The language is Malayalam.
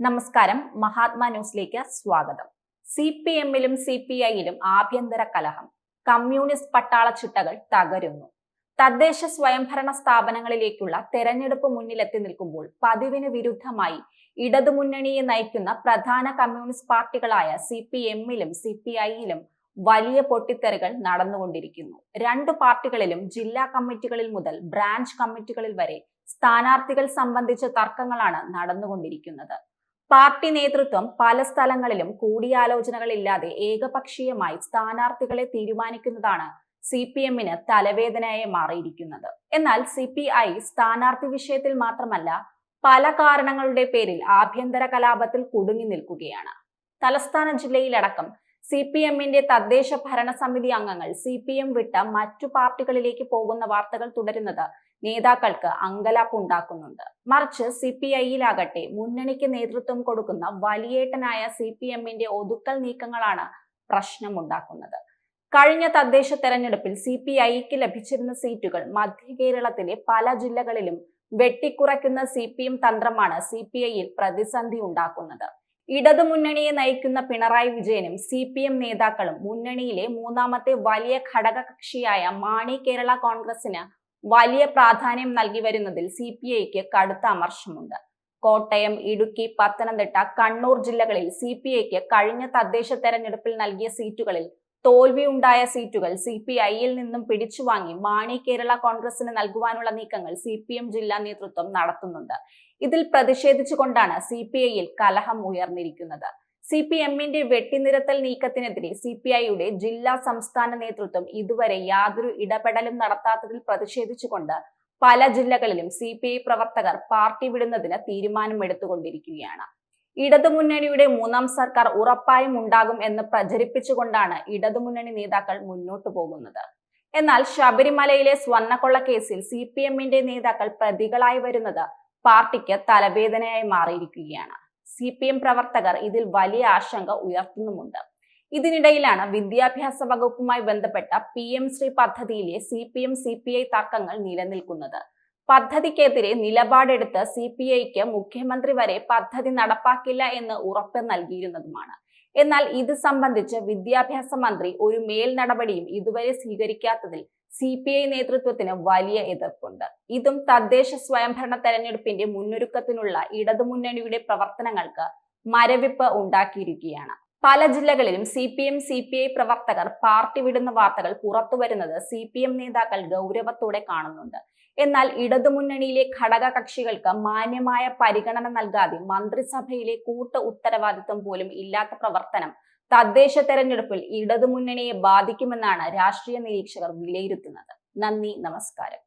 നമസ്കാരം. മഹാത്മാ ന്യൂസിലേക്ക് സ്വാഗതം. സി പി എമ്മിലും സി പി ഐയിലും ആഭ്യന്തര കലഹം. കമ്മ്യൂണിസ്റ്റ് പട്ടാള ചിട്ടകൾ തകരുന്നു. തദ്ദേശ സ്വയംഭരണ സ്ഥാപനങ്ങളിലേക്കുള്ള തെരഞ്ഞെടുപ്പ് മുന്നിലെത്തി നിൽക്കുമ്പോൾ പതിവിന് വിരുദ്ധമായി ഇടതുമുന്നണിയെ നയിക്കുന്ന പ്രധാന കമ്മ്യൂണിസ്റ്റ് പാർട്ടികളായ സി പി എമ്മിലും സി പി ഐയിലും വലിയ പൊട്ടിത്തെറികൾ നടന്നുകൊണ്ടിരിക്കുന്നു. രണ്ടു പാർട്ടികളിലും ജില്ലാ കമ്മിറ്റികളിൽ മുതൽ ബ്രാഞ്ച് കമ്മിറ്റികളിൽ വരെ സ്ഥാനാർത്ഥികൾ സംബന്ധിച്ച തർക്കങ്ങളാണ് നടന്നുകൊണ്ടിരിക്കുന്നത്. പാർട്ടി നേതൃത്വം പല സ്ഥലങ്ങളിലും കൂടിയാലോചനകളില്ലാതെ ഏകപക്ഷീയമായി സ്ഥാനാർത്ഥികളെ തീരുമാനിക്കുന്നതാണ് സി പി എമ്മിന് തലവേദനയായി മാറിയിരിക്കുന്നത്. എന്നാൽ സി പി ഐ സ്ഥാനാർത്ഥി വിഷയത്തിൽ മാത്രമല്ല പല കാരണങ്ങളുടെ പേരിൽ ആഭ്യന്തര കലാപത്തിൽ കുടുങ്ങി നിൽക്കുകയാണ്. തലസ്ഥാന ജില്ലയിലടക്കം സി പി എമ്മിന്റെ തദ്ദേശ ഭരണ സമിതി അംഗങ്ങൾ സി പി എം വിട്ട മറ്റു പാർട്ടികളിലേക്ക് പോകുന്ന വാർത്തകൾ തുടരുന്നത് നേതാക്കൾക്ക് അങ്കലാപ്പുണ്ടാക്കുന്നുണ്ട്. മറിച്ച് സി പി ഐയിലാകട്ടെ മുന്നണിക്ക് നേതൃത്വം കൊടുക്കുന്ന വലിയേട്ടനായ സി പി എമ്മിന്റെ ഒതുക്കൽ നീക്കങ്ങളാണ് പ്രശ്നമുണ്ടാക്കുന്നത്. കഴിഞ്ഞ തദ്ദേശ തെരഞ്ഞെടുപ്പിൽ സി പി ഐക്ക് ലഭിച്ചിരുന്ന സീറ്റുകൾ മധ്യ കേരളത്തിലെ പല ജില്ലകളിലും വെട്ടിക്കുറയ്ക്കുന്ന സി പി എം തന്ത്രമാണ് സി പി ഐയിൽ പ്രതിസന്ധി ഉണ്ടാക്കുന്നത്. ഇടതുമുന്നണിയെ നയിക്കുന്ന പിണറായി വിജയനും സി പി എം നേതാക്കളും മുന്നണിയിലെ മൂന്നാമത്തെ വലിയ ഘടകകക്ഷിയായ മാണി കേരള കോൺഗ്രസിന് വലിയ പ്രാധാന്യം നൽകി വരുന്നതിൽ സി പി ഐക്ക് കടുത്ത അമർഷമുണ്ട്. കോട്ടയം ഇടുക്കി പത്തനംതിട്ട കണ്ണൂർ ജില്ലകളിൽ സി പി ഐക്ക് കഴിഞ്ഞ തദ്ദേശ തെരഞ്ഞെടുപ്പിൽ നൽകിയ സീറ്റുകളിൽ തോൽവിയുണ്ടായ സീറ്റുകൾ സി പി ഐയിൽ നിന്നും പിടിച്ചുവാങ്ങി മാണി കേരള കോൺഗ്രസിന് നൽകുവാനുള്ള നീക്കങ്ങൾ സി പി എം ജില്ലാ നേതൃത്വം നടത്തുന്നുണ്ട്. ഇതിൽ പ്രതിഷേധിച്ചുകൊണ്ടാണ് സി പി ഐയിൽ കലഹം ഉയർന്നിരിക്കുന്നത്. സി പി എമ്മിന്റെ വെട്ടിനിരത്തൽ നീക്കത്തിനെതിരെ സി പി ഐയുടെ ജില്ലാ സംസ്ഥാന നേതൃത്വം ഇതുവരെ യാതൊരു ഇടപെടലും നടത്താത്തതിൽ പ്രതിഷേധിച്ചുകൊണ്ട് പല ജില്ലകളിലും സി പി ഐ പ്രവർത്തകർ പാർട്ടി വിടുന്നതിന് തീരുമാനമെടുത്തുകൊണ്ടിരിക്കുകയാണ്. ഇടതുമുന്നണിയുടെ മൂന്നാം സർക്കാർ ഉറപ്പായും ഉണ്ടാകും എന്ന് പ്രചരിപ്പിച്ചുകൊണ്ടാണ് ഇടതുമുന്നണി നേതാക്കൾ മുന്നോട്ടു പോകുന്നത്. എന്നാൽ ശബരിമലയിലെ സ്വർണക്കൊള്ള കേസിൽ സി പി എമ്മിന്റെ നേതാക്കൾ പ്രതികളായി വരുന്നത് പാർട്ടിക്ക് തലവേദനയായി മാറിയിരിക്കുകയാണ്. സി പി എം പ്രവർത്തകർ ഇതിൽ വലിയ ആശങ്ക ഉയർത്തുന്നുമുണ്ട്. ഇതിനിടയിലാണ് വിദ്യാഭ്യാസ വകുപ്പുമായി ബന്ധപ്പെട്ട പി എം ശ്രീ പദ്ധതിയിലെ C P M C P I തർക്കങ്ങൾ നിലനിൽക്കുന്നത്. പദ്ധതിക്കെതിരെ നിലപാടെടുത്ത് സി പി ഐക്ക് മുഖ്യമന്ത്രി വരെ പദ്ധതി നടപ്പാക്കില്ല എന്ന് ഉറപ്പ് നൽകിയിരുന്നതുമാണ്. എന്നാൽ ഇത് സംബന്ധിച്ച് വിദ്യാഭ്യാസ മന്ത്രി ഒരു മേൽ നടപടിയും ഇതുവരെ സ്വീകരിക്കാത്തതിൽ സി പി ഐ നേതൃത്വത്തിന് വലിയ എതിർപ്പുണ്ട്. ഇതും തദ്ദേശ സ്വയംഭരണ തെരഞ്ഞെടുപ്പിന്റെ മുന്നൊരുക്കത്തിനുള്ള ഇടതുമുന്നണിയുടെ പ്രവർത്തനങ്ങൾക്ക് മരവിപ്പ് ഉണ്ടാക്കിയിരിക്കുകയാണ്. പല ജില്ലകളിലും C P M C P I പ്രവർത്തകർ പാർട്ടി വിടുന്ന വാർത്തകൾ പുറത്തു വരുന്നത് സി പി എം നേതാക്കൾ ഗൗരവത്തോടെ കാണുന്നുണ്ട്. എന്നാൽ ഇടതുമുന്നണിയിലെ ഘടക കക്ഷികൾക്ക് മാന്യമായ പരിഗണന നൽകാതെ മന്ത്രിസഭയിലെ കൂട്ട ഉത്തരവാദിത്വം പോലും ഇല്ലാത്ത പ്രവർത്തനം തദ്ദേശ തെരഞ്ഞെടുപ്പിൽ ഇടതുമുന്നണിയെ ബാധിക്കുമെന്നാണ് രാഷ്ട്രീയ നിരീക്ഷകർ വിലയിരുത്തുന്നത്. നന്ദി നമസ്കാരം.